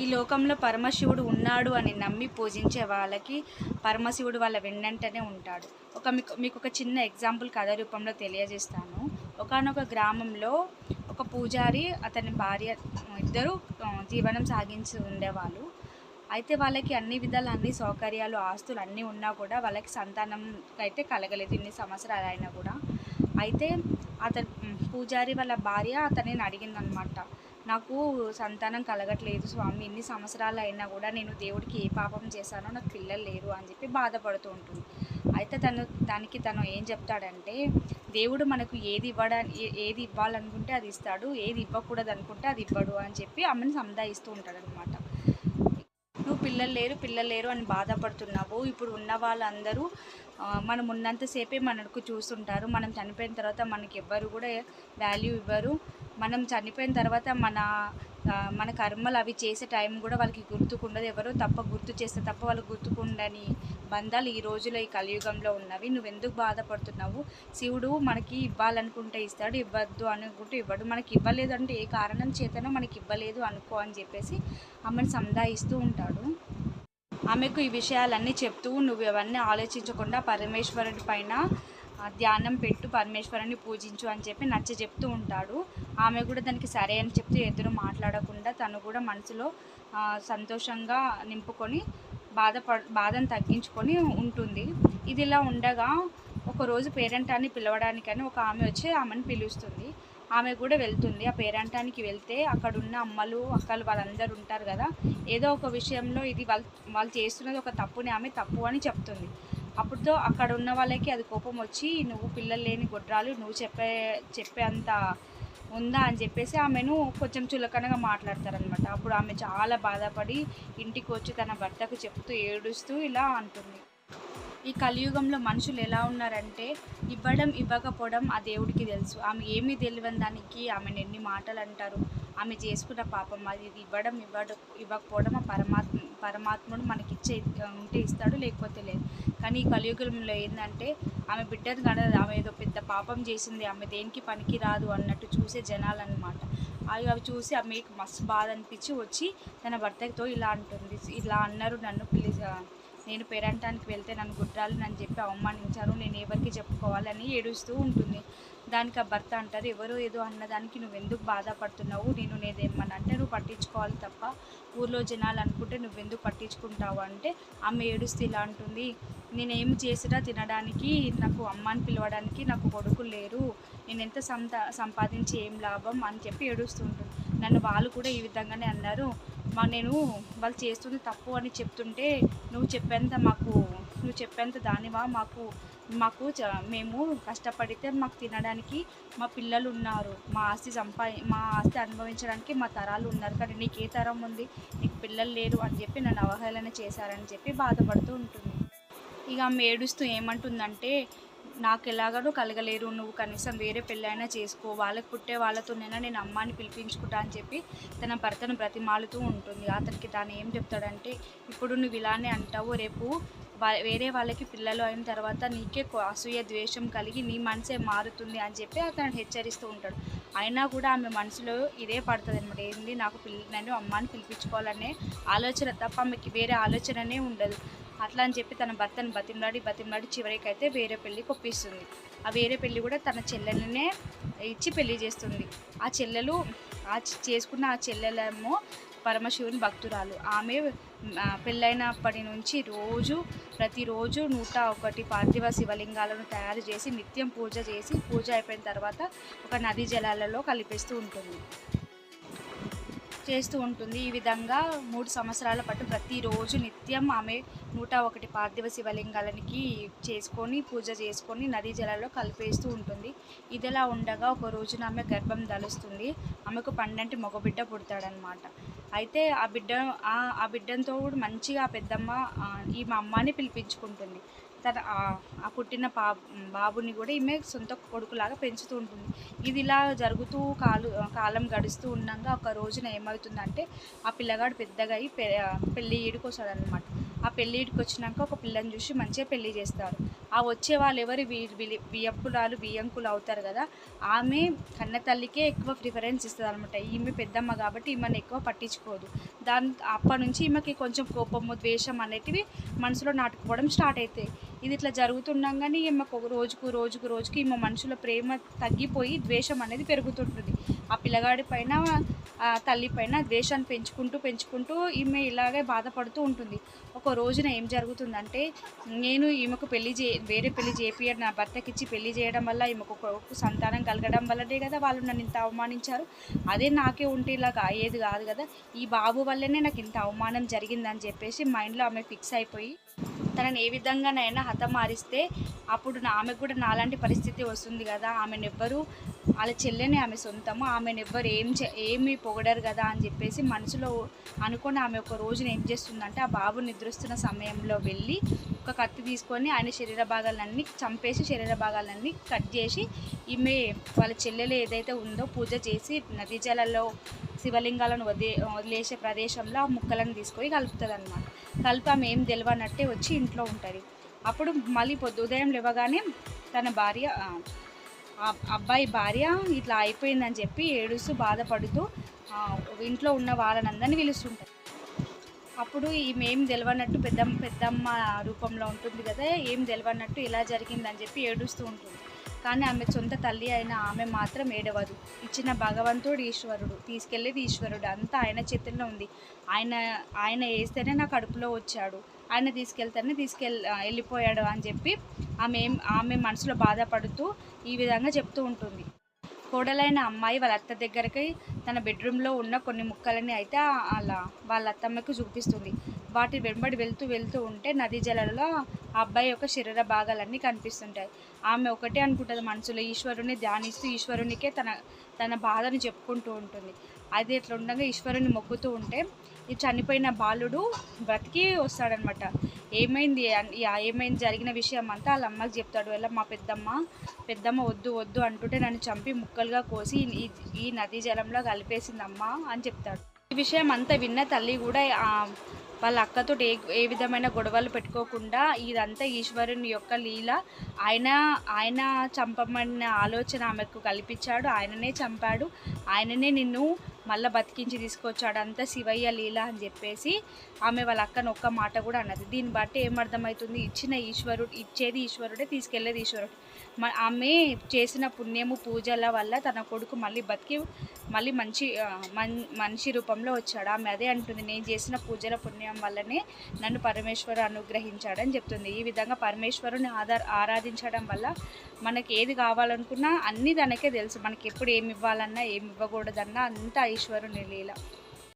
ఈ లోకంలో పరమశివుడు ఉన్నాడు అని నమ్మి పూజించే వాళ్ళకి పరమశివుడు వాళ్ళ వెన్నంటనే ఉంటాడు. ఒక మీకు మీకు ఒక చిన్న ఎగ్జాంపుల్ కథ రూపంలో తెలియజేస్తాను. ఒకానొక గ్రామంలో ఒక పూజారి అతని భార్య ఇద్దరు జీవనం సాగించి ఉండేవాళ్ళు. అయితే వాళ్ళకి అన్ని విధాలు అన్ని సౌకర్యాలు ఆస్తులు అన్నీ ఉన్నా కూడా వాళ్ళకి సంతానం అయితే కలగలేదు ఇన్ని సంవత్సరాలు అయినా కూడా. అయితే అతని పూజారి వాళ్ళ భార్య అతనిని అడిగిందనమాట. నాకు సంతానం కలగట్లేదు స్వామి ఇన్ని సంవత్సరాలు అయినా కూడా నేను దేవుడికి ఏ పాపం చేశానో నాకు పిల్లలు లేరు అని చెప్పి బాధపడుతూ ఉంటుంది. అయితే తను దానికి తను ఏం చెప్తాడంటే దేవుడు మనకు ఏది ఇవ్వడా ఏది ఇవ్వాలనుకుంటే అది ఇస్తాడు ఏది ఇవ్వకూడదు అనుకుంటే అది ఇవ్వడు అని చెప్పి ఆమెను సముదాయిస్తూ ఉంటాడనమాట నువ్వు పిల్లలు లేరు పిల్లలు లేరు అని బాధపడుతున్నావు. ఇప్పుడు ఉన్న వాళ్ళందరూ మనం ఉన్నంతసేపే మనకు చూస్తుంటారు మనం చనిపోయిన తర్వాత మనకి ఎవ్వరు కూడా వాల్యూ ఇవ్వరు. మనం చనిపోయిన తర్వాత మన మన కర్మలు అవి చేసే టైం కూడా వాళ్ళకి గుర్తుకుండదు. ఎవరో తప్ప గుర్తు చేస్తే తప్ప వాళ్ళకి గుర్తుకుండని బంధాలు ఈ రోజులో ఈ కలియుగంలో ఉన్నవి. నువ్వెందుకు బాధపడుతున్నావు? శివుడు మనకి ఇవ్వాలనుకుంటే ఇస్తాడు ఇవ్వద్దు అనుకుంటే ఇవ్వడు. మనకి ఇవ్వలేదు అంటే ఏ కారణం చేతనో మనకి ఇవ్వలేదు అనుకో అని చెప్పేసి ఆమెను సంధాయిస్తూ ఉంటాడు. ఆమెకు ఈ విషయాలన్నీ చెప్తూ నువ్వు ఇవన్నీ ఆలోచించకుండా పరమేశ్వరుడి పైన ధ్యానం పెట్టు పరమేశ్వరుని పూజించు అని చెప్పి నచ్చ చెప్తూ ఉంటాడు. ఆమె కూడా దానికి సరే అని చెప్తే ఎదురు మాట్లాడకుండా తను కూడా మనసులో సంతోషంగా నింపుకొని బాధప బాధను తగ్గించుకొని ఉంటుంది. ఇది ఇలా ఉండగా ఒకరోజు పేరెంటాన్ని పిలవడానికని ఒక ఆమె వచ్చి ఆమెను పిలుస్తుంది. ఆమె కూడా వెళ్తుంది. ఆ పేరంటానికి వెళ్తే అక్కడ ఉన్న అమ్మలు అక్కలు వాళ్ళందరూ ఉంటారు కదా ఏదో ఒక విషయంలో ఇది వాళ్ళు వాళ్ళు చేస్తున్నది ఒక తప్పుని ఆమె తప్పు అని చెప్తుంది. అప్పుడుతో అక్కడ ఉన్న వాళ్ళకి అది కోపం వచ్చి నువ్వు పిల్లలు లేని గొడ్రాలు నువ్వు చెప్పే చెప్పే అంత ఉందా అని చెప్పేసి ఆమెను కొంచెం చులకనగా మాట్లాడతారనమాట అప్పుడు ఆమె చాలా బాధపడి ఇంటికి వచ్చి తన భర్తకు చెప్తూ ఏడుస్తూ ఇలా అంటుంది. ఈ కలియుగంలో మనుషులు ఎలా ఉన్నారంటే ఇవ్వడం ఇవ్వకపోవడం ఆ దేవుడికి తెలుసు. ఆమె ఏమీ తెలియని దానికి ఆమెను ఎన్ని మాటలు అంటారు. ఆమె చేసుకున్న పాపం అది ఇవ్వడం ఇవ్వడం ఇవ్వకపోవడం ఆ పరమాత్మ పరమాత్ముడు మనకిచ్చే ఉంటే ఇస్తాడు లేకపోతే లేదు. కానీ ఈ కలియుగంలో ఏంటంటే ఆమె బిడ్డను కదా ఆమె ఏదో పెద్ద పాపం చేసింది ఆమె దేనికి పనికి రాదు అన్నట్టు చూసే జనాలు అనమాట అవి అవి చూసి ఆమెకు మస్తు బాధ అనిపించి వచ్చి తన భర్తతో ఇలా అంటుంది. ఇలా అన్నారు నన్ను పిలి నేను పేరంటానికి వెళ్తే నన్ను గుడ్రాలు నన్ను చెప్పి అవమానించారు. నేను ఎవరికి చెప్పుకోవాలని ఏడుస్తూ ఉంటుంది. దానికి ఆ భర్త అంటారు ఎవరో ఏదో అన్నదానికి నువ్వు ఎందుకు బాధపడుతున్నావు? నేను నేదేమని అంటే నువ్వు పట్టించుకోవాలి తప్ప ఊర్లో జనాలు అనుకుంటే నువ్వెందుకు పట్టించుకుంటావు అంటే ఆమె ఏడుస్తూ ఇలా అంటుంది. నేనేం చేసినా తినడానికి నాకు అమ్మని పిలవడానికి నాకు కొడుకులు లేరు. నేను ఎంత సంత సంపాదించి ఏం లాభం? అని చెప్పి ఏడుస్తుంటుంది నన్ను వాళ్ళు కూడా ఈ విధంగానే అన్నారు. మా నేను వాళ్ళు చేస్తుంది తప్పు అని చెప్తుంటే నువ్వు చెప్పేంత మాకు నువ్వు చెప్పేంత దానివా? మాకు మాకు మేము కష్టపడితే మాకు తినడానికి మా పిల్లలు ఉన్నారు. మా ఆస్తి సంపా మా ఆస్తి అనుభవించడానికి మా తరాలు ఉన్నారు కానీ నీకు ఏ తరం ఉంది? నీకు పిల్లలు లేరు అని చెప్పి నన్ను అవహేళన చేశారని చెప్పి బాధపడుతూ ఉంటుంది. ఇక ఆమె ఏడుస్తూ ఏమంటుందంటే నాకు ఎలాగనూ కలగలేరు. నువ్వు కనీసం వేరే పెళ్ళైనా చేసుకో. వాళ్ళకి పుట్టే వాళ్ళతోనైనా నేను అమ్మాని పిలిపించుకుంటా అని చెప్పి తన భర్తను బ్రతిమాలుతూ ఉంటుంది. అతనికి తాను ఏం చెప్తాడంటే ఇప్పుడు నువ్వు ఇలానే అంటావు రేపు వేరే వాళ్ళకి పిల్లలు అయిన తర్వాత నీకే అసూయ ద్వేషం కలిగి నీ మనసే మారుతుంది అని చెప్పి అతను హెచ్చరిస్తూ ఉంటాడు. అయినా కూడా ఆమె మనసులో ఇదే పడుతుంది అనమాట ఏంది నాకు పిల్ల నేను అమ్మాని పిలిపించుకోవాలనే ఆలోచన తప్ప ఆమెకి వేరే ఆలోచననే ఉండదు. అట్లా అని చెప్పి తన భర్తను బతిమలాడి బతిమలాడి చివరికి అయితే వేరే పెళ్ళికి ఒప్పిస్తుంది. ఆ వేరే పెళ్ళి కూడా తన చెల్లెలనే ఇచ్చి పెళ్ళి చేస్తుంది. ఆ చెల్లెలు ఆ చేసుకున్న ఆ చెల్లెలేమో పరమశివుని భక్తురాలు. ఆమె పెళ్ళైనప్పటి నుంచి రోజు ప్రతిరోజు నూట ఒకటి పార్థివ శివలింగాలను తయారు చేసి నిత్యం పూజ చేసి పూజ అయిపోయిన తర్వాత ఒక నదీ జలాలలో కలిపేస్తూ ఉంటుంది. చేస్తూ ఉంటుంది. ఈ విధంగా మూడు సంవత్సరాల పాటు ప్రతిరోజు నిత్యం ఆమె నూట ఒకటి పార్థివ శివలింగాలనికి చేసుకొని పూజ చేసుకొని నదీ జలాల్లో కలిపేస్తూ ఉంటుంది. ఇదిలా ఉండగా ఒక రోజున ఆమె గర్భం దలుస్తుంది ఆమెకు పండంటి మగబిడ్డ పుడతాడనమాట అయితే ఆ బిడ్డ ఆ బిడ్డంతో బిడ్డతో కూడా మంచిగా ఆ పెద్దమ్మ ఈ మా అమ్మని పిలిపించుకుంటుంది. తన ఆ- పుట్టిన పా బాబుని కూడా ఈమె సొంత కొడుకులాగా పెంచుతూ ఉంటుంది. ఇది ఇలా జరుగుతూ కాలు కాలం గడుస్తూ ఉండగా ఒక రోజున ఏమవుతుందంటే ఆ పిల్లగాడు పెద్దగా అయి పె పెళ్ళి ఈడుకు వస్తాడనమాట ఆ పెళ్ళి ఈడుకు వచ్చినాక ఒక పిల్లని చూసి మంచిగా పెళ్ళి చేస్తారు. ఆ వచ్చే వాళ్ళు ఎవరు? వీ- వీలి- బియ్యంకులు అవుతారు కదా. ఆమె కన్న తల్లికే ఎక్కువ ప్రిఫరెన్స్ ఇస్తుంది అనమాట ఈమె పెద్దమ్మ కాబట్టి ఈమెను ఎక్కువ పట్టించుకోదు. దాని అప్పటి నుంచి ఈమెకి కొంచెం కోపము ద్వేషం అనేటివి మనసులో నాటుకోవడం స్టార్ట్ అవుతాయి ఇది ఇట్లా జరుగుతుండగానే ఈమెకు ఒక రోజుకు రోజుకు రోజుకి ఈమె మనుషుల ప్రేమ తగ్గిపోయి ద్వేషం అనేది పెరుగుతుంటుంది. ఆ పిల్లగాడి పైన తల్లి పైన ద్వేషాన్ని పెంచుకుంటూ పెంచుకుంటూ ఈమె ఇలాగే బాధపడుతూ ఉంటుంది. ఒక రోజున ఏం జరుగుతుందంటే నేను ఈమెకు పెళ్ళి చే వేరే పెళ్ళి చేపియడం నా భర్తకి ఇచ్చి పెళ్ళి చేయడం వల్ల ఈమెకు ఒక సంతానం కలగడం వల్లనే కదా వాళ్ళు నన్ను ఇంత అవమానించారు. అదే నాకే ఉంటే ఇలాగా అయ్యేది కాదు కదా. ఈ బాబు వల్లనే నాకు ఇంత అవమానం జరిగిందని చెప్పేసి మైండ్లో ఆమె ఫిక్స్ అయిపోయి తనని ఏ విధంగానైనా హతమారిస్తే అప్పుడు నా- ఆమెకు కూడా నాలాంటి పరిస్థితి వస్తుంది కదా. ఆమెను ఎవ్వరు వాళ్ళ చెల్లెని ఆమె సొంతము. ఆమెను ఎవ్వరు ఏం చే ఏమి పొగడరు కదా అని చెప్పేసి మనసులో అనుకొని ఆమె ఒక రోజున ఏం చేస్తుందంటే ఆ బాబు నిద్రిస్తున్న సమయంలో వెళ్ళి ఒక కత్తి తీసుకొని ఆయన శరీర భాగాలన్నీ చంపేసి శరీర భాగాలన్నీ కట్ చేసి ఈమె వాళ్ళ చెల్లెలు ఏదైతే ఉందో పూజ చేసి నదీ జలాల్లో శివలింగాలను వదిలే వదిలేసే ప్రదేశంలో ఆ ముక్కలను తీసుకొని కలుపుతుంది అనమాట కలిపి ఆమె ఏం తెలియనట్టే వచ్చి ఇంట్లో ఉంటుంది. అప్పుడు మళ్ళీ పొద్దు ఉదయం లేవగానే తన భార్య అబ్బాయి భార్య ఇట్లా అయిపోయిందని చెప్పి ఏడుస్తూ బాధపడుతూ ఇంట్లో ఉన్న వాళ్ళనందరినీ పిలుస్తుంటారు అప్పుడు ఈమె ఏం తెలియనట్టు పెద్ద పెద్దమ్మ రూపంలో ఉంటుంది కదా ఏం తెలియనట్టు ఇలా జరిగిందని చెప్పి ఏడుస్తూ ఉంటుంది. కానీ ఆమె సొంత తల్లి అయిన ఆమె మాత్రం ఏడవదు. ఇచ్చిన భగవంతుడు ఈశ్వరుడు తీసుకెళ్ళేది ఈశ్వరుడు. అంతా ఆయన చేతుల్లో ఉంది. ఆయన ఆయన వేస్తేనే నా కడుపులో వచ్చాడు. ఆయన తీసుకెళ్తేనే తీసుకెళ్ వెళ్ళిపోయాడు అని చెప్పి ఆమె ఏం ఆమె మనసులో బాధపడుతూ ఈ విధంగా చెప్తూ ఉంటుంది. కోడలైన అమ్మాయి వాళ్ళ అత్త దగ్గరికి తన బెడ్రూమ్లో ఉన్న కొన్ని ముక్కలని అయితే అలా వాళ్ళ అత్తమ్మకు చూపిస్తుంది. వాటి వెంబడి వెళ్తూ వెళ్తూ ఉంటే నదీ జలాలలో ఆ అబ్బాయి యొక్క శరీర భాగాలన్నీ కనిపిస్తుంటాయి. ఆమె ఒకటే అనుకుంటుంది మనసులో ఈశ్వరుని ధ్యానిస్తూ ఈశ్వరునికే తన తన బాధను చెప్పుకుంటూ ఉంటుంది. అది ఇట్లా ఉండగా ఈశ్వరుని మొక్కుతూ ఉంటే ఈ చనిపోయిన బాలుడు బ్రతికి వస్తాడనమాట. ఏమైంది ఏమైంది జరిగిన విషయం అంతా వాళ్ళ అమ్మకి చెప్తాడు. వెళ్ళ మా పెద్దమ్మ పెద్దమ్మ వద్దు వద్దు అంటుంటే నన్ను చంపి ముక్కలుగా కోసి ఈ ఈ నదీ జలంలో కలిపేసిందమ్మా అని చెప్తాడు. ఈ విషయం అంతా విన్న తల్లి కూడా వాళ్ళ అక్కతో ఏ ఏ విధమైన గొడవలు పెట్టుకోకుండా ఇదంతా ఈశ్వరుని యొక్క లీల. ఆయన ఆయన చంపమన్న ఆలోచన ఆమెకు కల్పించాడు. ఆయననే చంపాడు. ఆయననే నిన్ను మళ్ళీ బతికించి తీసుకొచ్చాడు అంతా శివయ్య లీల అని చెప్పేసి ఆమె వాళ్ళ అక్కను ఒక్క మాట కూడా అన్నది. దీన్ని బట్టి ఏమర్థమవుతుంది? ఇచ్చిన ఈశ్వరుడు ఇచ్చేది ఈశ్వరుడే తీసుకెళ్ళేది ఈశ్వరుడు. ఆమె చేసిన పుణ్యము పూజల వల్ల తన కొడుకు మళ్ళీ బతికి మళ్ళీ మంచి మన్ మనిషి రూపంలో వచ్చాడు. ఆమె అదే అంటుంది నేను చేసిన పూజల పుణ్యం వల్లనే నన్ను పరమేశ్వరు అనుగ్రహించాడని చెప్తుంది. ఈ విధంగా పరమేశ్వరుని ఆధార్ ఆరాధించడం వల్ల మనకి ఏది కావాలనుకున్నా అన్నీ తనకే తెలుసు. మనకి ఎప్పుడు ఏమి ఇవ్వాలన్నా ఏమి ఇవ్వకూడదన్నా అంతా ఈశ్వరుని లీల.